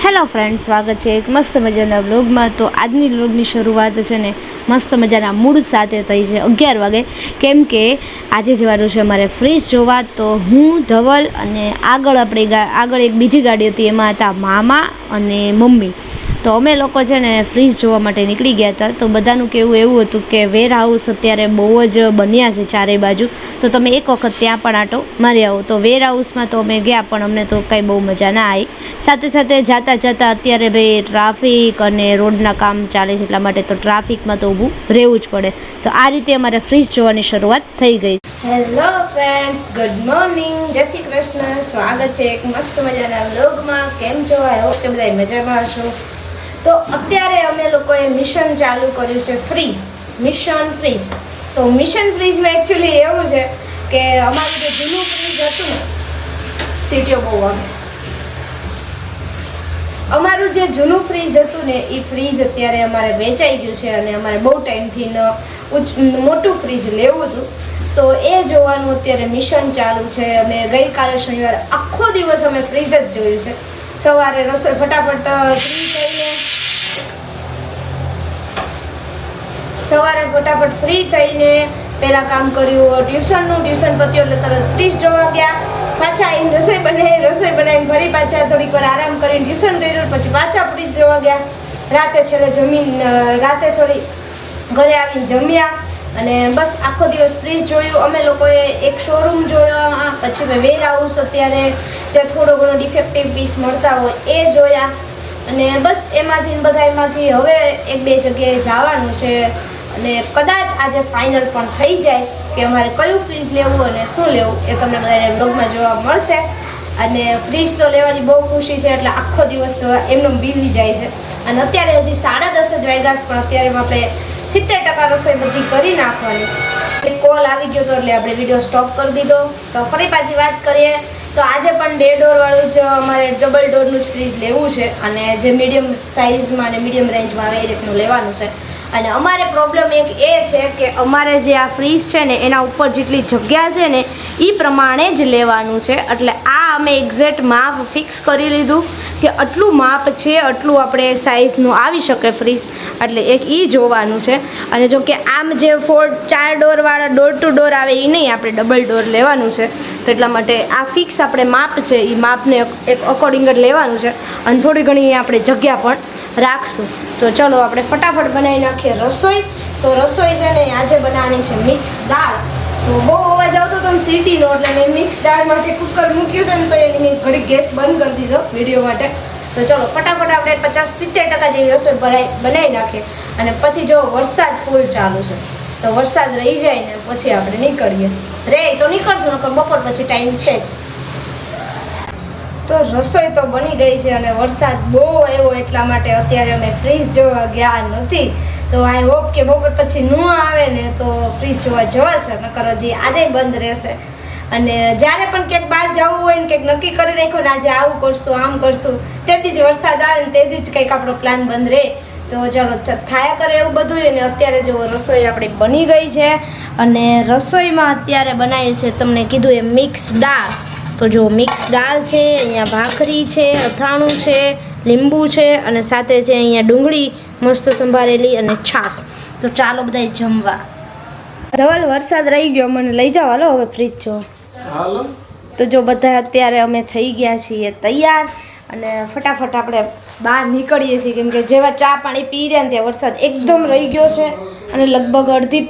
Hello friend સ્વાગત છે એક મસ્ત મજાના વ્લોગમાં તો આજની વ્લોગની શરૂઆત છે ને મસ્ત મજાના મૂડ સાથે થઈ છે અગિયાર વાગે. કેમ કે આજે જવાનું છે અમારે ફ્રીજ જોવા, તો હું, ધવલ અને આગળ આપણી આગળ એક બીજી ગાડી હતી, એમાં હતા મામા અને મમ્મી. તો અમે લોકો છે ને ફ્રીજ જોવા માટે નીકળી ગયા હતા. તો બધાનું કહેવું એવું હતું કે વેર હાઉસ અત્યારે બહુ જ બન્યા છે ચારેય બાજુ. તો તમે એક વખત ત્યાં પણ આટો, મારી આવો. તો વેર હાઉસમાં તો અમે ગયા, પણ અમને તો કંઈ બહુ મજા ના આવી. સાથે સાથે જાતા જતાં અત્યારે ભાઈ ટ્રાફિક અને રોડના કામ ચાલે છે એટલા માટે તો ટ્રાફિકમાં તો ઊભું રહેવું જ પડે. તો આ રીતે અમારે ફ્રીજ જોવાની શરૂઆત થઈ ગઈ. હેલો ફ્રેન્ડ્સ ગુડ મોર્નિંગ જય શ્રી કૃષ્ણ. સ્વાગત છે એક મસ્ત મજાના વ્લોગમાં કેમ છો? આઈ કે બધા મજામાં હશો. તો અત્યારે અમે લોકોએ મિશન ચાલુ કર્યું છે ફ્રીઝ મિશન ફ્રીઝ તો મિશન ફ્રીઝમાં એકચ્યુઅલી એવું છે કે અમારું જે જૂનું ફ્રીઝ હતું ને સીટીઓ બહુ આવે અમારું જે જૂનું ફ્રીજ હતું ને, એ ફ્રીજ અત્યારે અમારે વેચાઈ ગયું છે અને અમારે બહુ ટાઈમથી મોટું ફ્રીજ લેવું હતું. તો એ જોવાનું અત્યારે મિશન ચાલુ છે. અમે ગઈકાલે શનિવારે આખો દિવસ અમે ફ્રીજ જ જોયું છે. સવારે રસોઈ ફટાફટ ફ્રી થઈને સવારે ફટાફટ ફ્રી થઈને પહેલાં કામ કર્યું, ટ્યુશનનું ટ્યુશન પત્યું એટલે તરત ફ્રીજ જોવા ગયા. પાછા આવીને રસોઈ બનાવી રસોઈ બનાવીને ફરી પાછા થોડીક વાર આરામ કરીને ટ્યુશન કર્યું, પછી પાછા ફ્રીજ જોવા ગયા. રાતે છેલ્લે જમીન રાતે સોરી ઘરે આવીને જમ્યા અને બસ આખો દિવસ ફ્રીજ જોયું. અમે લોકોએ એક શોરૂમ જોયો પછી મેં વેર હાઉસ અત્યારે જે થોડો ઘણો ડિફેક્ટિવ પીસ મળતા હોય એ જોયા. અને બસ એમાંથી બધા એમાંથી હવે એક બે જગ્યાએ જવાનું છે. અને કદાચ આજે ફાઇનલ પણ થઈ જાય કે અમારે કયું ફ્રીજ લેવું અને શું લેવું એ તમને બધાને બ્લોગમાં જોવા મળશે. અને ફ્રીજ તો લેવાની બહુ ખુશી છે, એટલે આખો દિવસ તો એમનો બિઝી જાય છે. અને અત્યારે હજી સાડા દસ જ વાગ્યા છે, પણ અત્યારે આપણે સિત્તેર ટકા રસોઈ બધી કરી નાખવાની છે. કોલ આવી ગયો હતો, એટલે આપણે વીડિયો સ્ટોપ કરી દીધો. તો ફરી પાછી વાત કરીએ. તો આજે પણ બે ડોરવાળું જ અમારે ડબલ ડોરનું જ ફ્રીજ લેવું છે. અને જે મીડિયમ સાઇઝમાં અને મીડિયમ રેન્જમાં આવે એ રીતનું લેવાનું છે. અને અમારે પ્રોબ્લેમ એક એ છે કે અમારે જે આ ફ્રીજ છે ને, એના ઉપર જેટલી જગ્યા છે ને એ પ્રમાણે જ લેવાનું છે. એટલે આ અમે એક્ઝેક્ટ માપ ફિક્સ કરી લીધું કે આટલું માપ છે, આટલું આપણે સાઇઝનું આવી શકે ફ્રીજ એટલે એક એ જોવાનું છે. અને જો કે આમ જે ફોર ચાર ડોરવાળા ડોર ટુ ડોર આવે એ નહીં આપણે ડબલ ડોર લેવાનું છે. તો એટલા માટે આ ફિક્સ આપણે માપ છે એ માપને એક અકોર્ડિંગ જ લેવાનું છે. અને થોડી ઘણી આપણે જગ્યા પણ રાખશું. તો ચલો આપણે ફટાફટ બનાવી નાખીએ રસોઈ. તો રસોઈ છે ને, આજે બનાવવાની છે મિક્સ દાળ. તો બહુ અવાજ આવતો હતો સિટીનો, એટલે મેં મિક્સ દાળ માટે કુકર મૂક્યું છે ને, તો એની મેં ઘડી ગેસ બંધ કરી દીધો વીડિયો માટે. તો ચલો, ફટાફટ આપણે પચાસ સિત્તેર ટકા જેવી રસોઈ બનાવી બનાવી નાખીએ. અને પછી જો વરસાદ ફૂલ ચાલુ છે, તો વરસાદ રહી જાય ને, પછી આપણે નીકળીએ. રે, તો નીકળશું, નકર બપોર પછી ટાઈમ છે જ. તો રસોઈ તો બની ગઈ છે અને વરસાદ બહુ આવ્યો એટલા માટે અત્યારે અમે ફ્રીજ જોવા ગયા નથી. તો આઈ હોપ કે બપોર પછી ન આવે ને તો ફ્રીજ જોવા જવાશે, નકર હજી આજે બંધ રહેશે. અને જ્યારે પણ ક્યાંક બહાર જવું હોય ને કંઈક નક્કી કરી રાખ્યું ને આજે આવું કરશું, આમ કરશું, તેથી જ વરસાદ આવે ને તેથી જ કંઈક આપણો પ્લાન બંધ રહે. તો ચાલો થાય કરે એવું બધું અને અત્યારે જો રસોઈ આપણી બની ગઈ છે. અને રસોઈમાં અત્યારે બનાવ્યું છે, તમને કીધું એ મિક્સ દાળ. તો જો મિક્સ દાળ છે અહીંયા ભાખરી છે અથાણું છે લીંબુ છે અને સાથે છે અહીંયા ડુંગળી મસ્ત સંભારેલી અને છાશ. તો ચાલો બધા જમવા. ધવલ વરસાદ રહી ગયો મને લઈ જાઓ. હાલો હવે ફ્રીજ જો તો જો બધા અત્યારે અમે થઈ ગયા છીએ તૈયાર અને ફટાફટ આપણે બહાર નીકળીએ છીએ. કેમ કે જેવા ચા પાણી પી રહ્યા ત્યાં વરસાદ એકદમ રહી ગયો છે અને લગભગ અડધી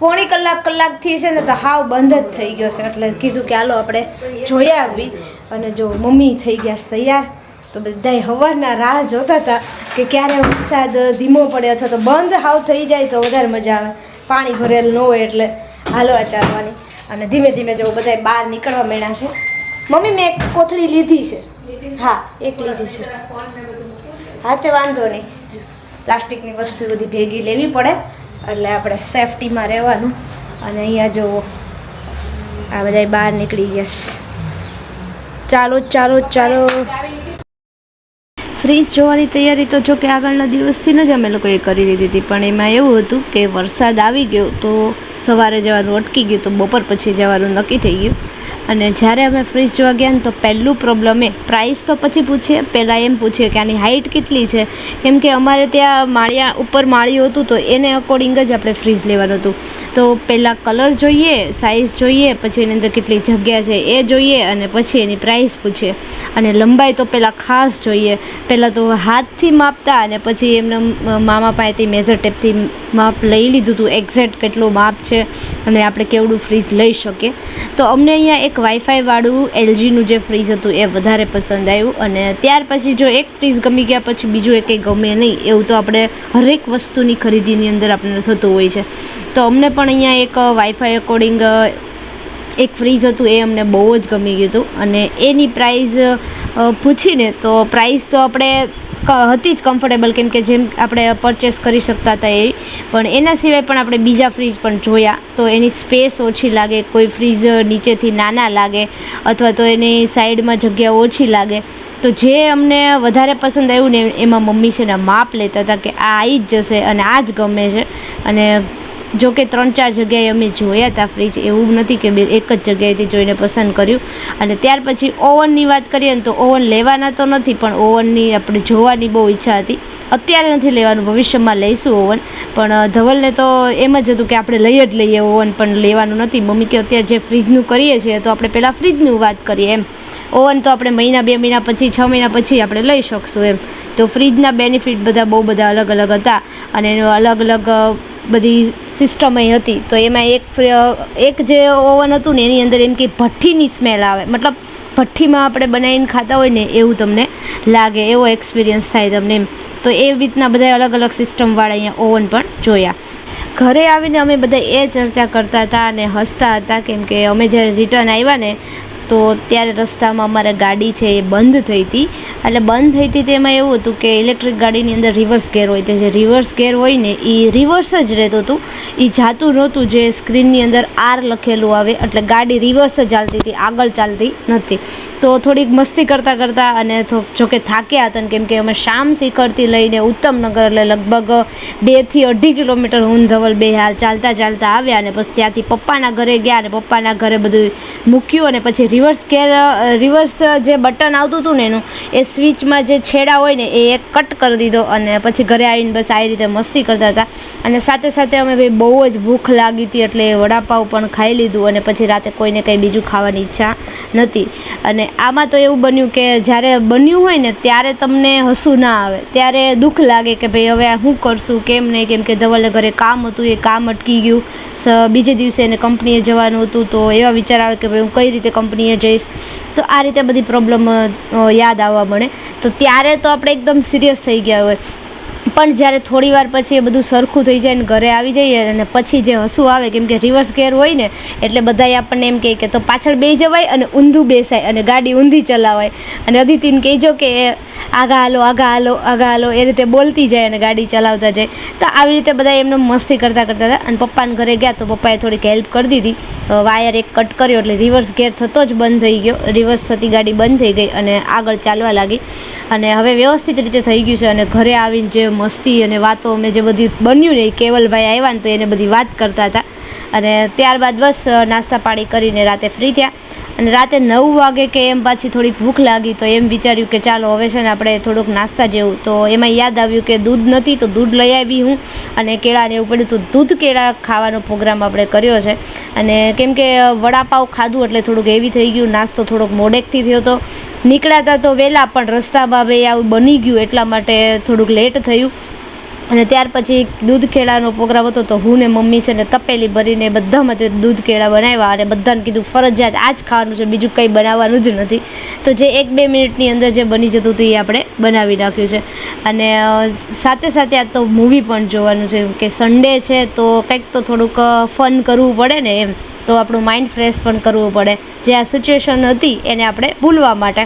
પોણી કલાક કલાકથી છે ને તો હાવ બંધ જ થઈ ગયો છે. એટલે કીધું કે હાલો આપણે જોઈ આવી. અને જો મમ્મી થઈ ગયા છે તૈયાર, તો બધાય હવારના રાહ જોતા હતા કે ક્યારે વરસાદ ધીમો પડે અથવા તો બંધ હાવ થઈ જાય તો વધારે મજા આવે. પાણી ભરેલું ન હોય એટલે હાલવા ચાલવાની. અને ધીમે ધીમે જો બધા બહાર નીકળવા માંડ્યા છે. મમ્મી, મેં એક કોથળી લીધી છે. હા, એક લીધી છે. હા, તે વાંધો નહીં. પ્લાસ્ટિકની વસ્તુ બધી ભેગી લેવી પડે. એટલે આપણે સેફટીમાં રહેવાનું. અને અહીંયા જુઓ, આ બધા બહાર નીકળી ગયા. ચાલો ચાલો ચાલો. ફ્રીજ જોવાની તૈયારી તો જો કે આગળના દિવસથી જ અમે લોકોએ કરી લીધી હતી, પણ એમાં એવું હતું કે વરસાદ આવી ગયો તો સવારે જવાનું અટકી ગયું તો બપોર પછી જવાનું નક્કી થઈ ગયું. અને જ્યારે અમે ફ્રીજ જોવા ગયા ને તો પહેલું પ્રોબ્લેમ એ પ્રાઇસ તો પછી પૂછીએ. પહેલાં એમ પૂછીએ કે આની હાઇટ કેટલી છે? કેમ કે અમારે ત્યાં માળિયા ઉપર માળિયું હતું તો એને અકોર્ડિંગ જ આપણે ફ્રીજ લેવાનું હતું. તો પહેલાં કલર જોઈએ સાઇઝ જોઈએ, પછી એની અંદર કેટલી જગ્યા છે એ જોઈએ અને પછી એની પ્રાઇસ પૂછીએ અને લંબાઈ તો પહેલાં ખાસ જોઈએ. પહેલાં તો હાથથી માપતા અને પછી એમને મામા પાસેથી મેઝર ટેપથી માપ લઈ લીધું હતું એક્ઝેક્ટ કેટલું માપ છે અને આપણે કેવડું ફ્રીજ લઈ શકીએ. તો અમને અહીંયા એક વાઈફાઈવાળું એલજીનું જે ફ્રીજ હતું એ વધારે પસંદ આવ્યું અને ત્યાર પછી જો એક ફ્રીજ ગમી ગયા પછી બીજું એ કંઈ ગમે નહીં, એવું તો આપણે હરેક વસ્તુની ખરીદીની અંદર આપણને થતું હોય છે. તો અમને પણ અહીંયા એક વાઈફાઈ અકોર્ડિંગ એક ફ્રીજ હતું, એ અમને બહુ જ ગમી ગયું હતું. અને એની પ્રાઇઝ પૂછીને તો પ્રાઇસ તો આપણે હતી જ કમ્ફર્ટેબલ કેમ કે જેમ આપણે પરચેસ કરી શકતા હતા એ. પણ એના સિવાય પણ આપણે બીજા ફ્રીજ પણ જોયા. તો એની સ્પેસ ઓછી લાગે, કોઈ ફ્રીજ નીચેથી નાના લાગે, અથવા તો એની સાઈડમાં જગ્યા ઓછી લાગે. તો જે અમને વધારે પસંદ આવ્યું ને, એમાં મમ્મી છે ને માપ લેતા હતા કે આ આવી જ જશે અને આ જ ગમે છે. અને જો કે ત્રણ ચાર જગ્યાએ અમે જોયા હતા ફ્રીજ એવું નથી કે બે એક જ જગ્યાએથી જોઈને પસંદ કર્યું. અને ત્યાર પછી ઓવનની વાત કરીએ ને તો ઓવન લેવાના તો નથી, પણ ઓવનની આપણે જોવાની બહુ ઈચ્છા હતી. અત્યારે નથી લેવાનું, ભવિષ્યમાં લઈશું ઓવન. પણ ધવલને તો એમ જ હતું કે આપણે લઈ જ લઈએ ઓવન, પણ લેવાનું નથી. મમ્મી કે અત્યારે જે ફ્રીજનું કરીએ છીએ તો આપણે પહેલાં ફ્રીજનું વાત કરીએ એમ. ઓવન તો આપણે મહિના, બે મહિના પછી, છ મહિના પછી આપણે લઈ શકશું એમ. તો ફ્રીજના બેનિફિટ બધા બહુ બધા અલગ અલગ હતા. અને એનું અલગ અલગ બધી સિસ્ટમ હતી. તો એમાં એક એક જે ઓવન હતું ને એની અંદર એમ કે ભઠ્ઠીની સ્મેલ આવે. મતલબ ભઠ્ઠીમાં આપણે બનાવીને ખાતા હોય ને એવું તમને લાગે, એવો એક્સપિરિયન્સ થાય તમને એમ. તો એ રીતના બધા અલગ અલગ સિસ્ટમવાળા અહીંયા ઓવન પણ જોયા. ઘરે આવીને અમે બધા એ ચર્ચા કરતા હતા અને હસતા હતા, કેમ કે અમે જ્યારે રિટર્ન આવ્યા ને તો ત્યારે રસ્તામાં અમારે ગાડી છે એ બંધ થઈ હતી. એટલે બંધ થઈ હતી તેમાં એવું હતું કે ઇલેક્ટ્રિક ગાડીની અંદર રિવર્સ ગેર હોય. તો જે રિવર્સ ગેર હોય ને એ રિવર્સ જ રહેતું હતું. એ જાતું નહોતું જે સ્ક્રીનની અંદર આર લખેલું આવે. એટલે ગાડી રિવર્સ જ ચાલતી હતી, આગળ ચાલતી નથી. તો થોડીક મસ્તી કરતાં કરતાં અને જોકે થાક્યા હતા કેમ કે અમે શામ શિખરથી લઈને ઉત્તમનગર એટલે લગભગ બેથી અઢી કિલોમીટર હું ધવલ બે હાલ ચાલતા ચાલતા આવ્યા અને પછી ત્યાંથી પપ્પાના ઘરે ગયા અને પપ્પાના ઘરે બધું મૂક્યું અને પછી રિવર્સ ગેર રિવર્સ જે બટન આવતું હતું ને એનું, એ સ્વિચમાં જે છેડા હોય ને એ એક કટ કરી દીધો અને પછી ઘરે આવીને બસ આવી રીતે મસ્તી કરતા હતા. અને સાથે સાથે અમે ભાઈ બહુ જ ભૂખ લાગી હતી એટલે વડાપાઉં પણ ખાઈ લીધું અને પછી રાતે કોઈને કંઈ બીજું ખાવાની ઈચ્છા નથી અને આમાં તો એવું બન્યું કે જ્યારે બન્યું હોય ને, ત્યારે તમને હસું ના આવે. ત્યારે દુઃખ લાગે કે ભાઈ હવે શું કરશું, કેમ નહીં, કેમ કે ધવલને ઘરે કામ હતું, એ કામ અટકી ગયું. બીજે દિવસે એને કંપનીએ જવાનું હતું, તો એવા વિચાર આવે કે ભાઈ હું કઈ રીતે કંપનીએ જઈશ. તો આ રીતે બધી પ્રોબ્લેમ યાદ આવવા મળે. તો ત્યારે તો આપણે એકદમ સિરિયસ થઈ ગયા હોય. પણ જ્યારે થોડી વાર પછી એ બધું સરખું થઈ જાય ને ઘરે આવી જઈએ અને પછી જે હસવું આવે, કેમ કે રિવર્સ ગેર હોય ને, એટલે બધાય આપણને એમ કહે કે તો પાછળ બે જવાય અને ઊંધું બેસાય અને ગાડી ઊંધી ચલાવાય. અને અદિતિને કહેજો કે આગા હાલો આગા હાલો આગા હાલો એ રીતે બોલતી જાય અને ગાડી ચલાવતા જાય. તો આવી રીતે બધા એમને મસ્તી કરતા કરતા હતા. અને પપ્પાને ઘરે ગયા તો પપ્પાએ થોડીક હેલ્પ કરી દીધી. વાયર એક કટ કર્યો એટલે રિવર્સ ગેર થતો જ બંધ થઈ ગયો. રિવર્સ થતી ગાડી બંધ થઈ ગઈ અને આગળ ચાલવા લાગી. અને હવે વ્યવસ્થિત રીતે થઈ ગયું છે અને ઘરે આવીને જે મસ્તી અને વાતો અમે જે બધી બન્યું ને કેવલભાઈ આવ્યા ને તો એને બધી વાત કરતા હતા. અને ત્યારબાદ બસ નાસ્તા પાણી કરીને રાતે ફ્રી થયા. અને રાતે નવ વાગે કે એમ પાછી થોડીક ભૂખ લાગી, તો એમ વિચાર્યું કે ચાલો હવે છે ને આપણે થોડુંક નાસ્તા જેવું. તો એમાં યાદ આવ્યું કે દૂધ નથી, તો દૂધ લઈ આવી હું. અને કેળાને એવું પડ્યું, તો દૂધ કેળા ખાવાનો પ્રોગ્રામ આપણે કર્યો છે. અને કેમ કે વડાપાવ ખાધું એટલે થોડુંક હેવી થઈ ગયું, નાસ્તો થોડોક મોડેકથી થયો તો. નીકળ્યા હતા તો વહેલા પણ રસ્તામાં બે આવું બની ગયું, એટલા માટે થોડુંક લેટ થયું. અને ત્યાર પછી દૂધ કેળાનો પ્રોગ્રામ હતો તો હું ને મમ્મી છે ને તપેલી ભરીને બધા માટે દૂધ કેળા બનાવ્યા અને બધાને કીધું, ફરજિયાત આ જ ખાવાનું છે, બીજું કંઈ બનાવવાનું જ નથી. તો જે એક બે મિનિટની અંદર જે બની જતું હતું એ આપણે બનાવી નાખ્યું છે. અને સાથે સાથે આ તો મૂવી પણ જોવાનું છે, કે સન્ડે છે તો કંઈક તો થોડુંક ફન કરવું પડે ને એમ. તો આપણું માઇન્ડ ફ્રેશ પણ કરવું પડે. જે આ સિચ્યુએશન હતી એને આપણે ભૂલવા માટે.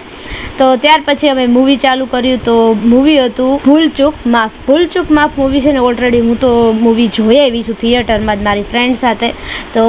તો ત્યાર પછી અમે મૂવી ચાલુ કર્યું તો મૂવી હતું ભૂલચૂક માફ. ભૂલચૂક માફ મૂવી છે ને ઓલરેડી હું તો મૂવી જોઈ આવી છું થિયેટરમાં જ મારી ફ્રેન્ડ સાથે. તો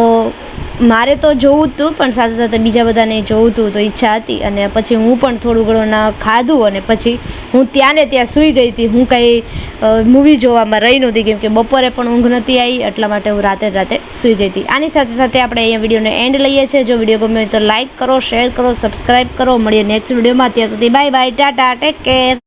મારે તો જોવું હતું પણ સાથે સાથે બીજા બધાને જોવું હતું તો ઈચ્છા હતી. અને પછી હું પણ થોડું ઘણું ના ખાધું અને પછી હું ત્યાં ને ત્યાં સૂઈ ગઈ હતી. હું કંઈ મૂવી જોવામાં રહી નહોતી, કેમ કે બપોરે પણ ઊંઘ નથી આવી, એટલા માટે હું રાતે રાતે સૂઈ ગઈ હતી. આની સાથે સાથે આપણે અહીંયા વિડીયોને એન્ડ લઈએ છીએ. જો વીડિયો ગમ્યો હોય તો લાઇક કરો શેર કરો સબસ્ક્રાઇબ કરો. મળીએ નેક્સ્ટ વિડીયોમાં. ત્યાં સુધી bye bye tata take care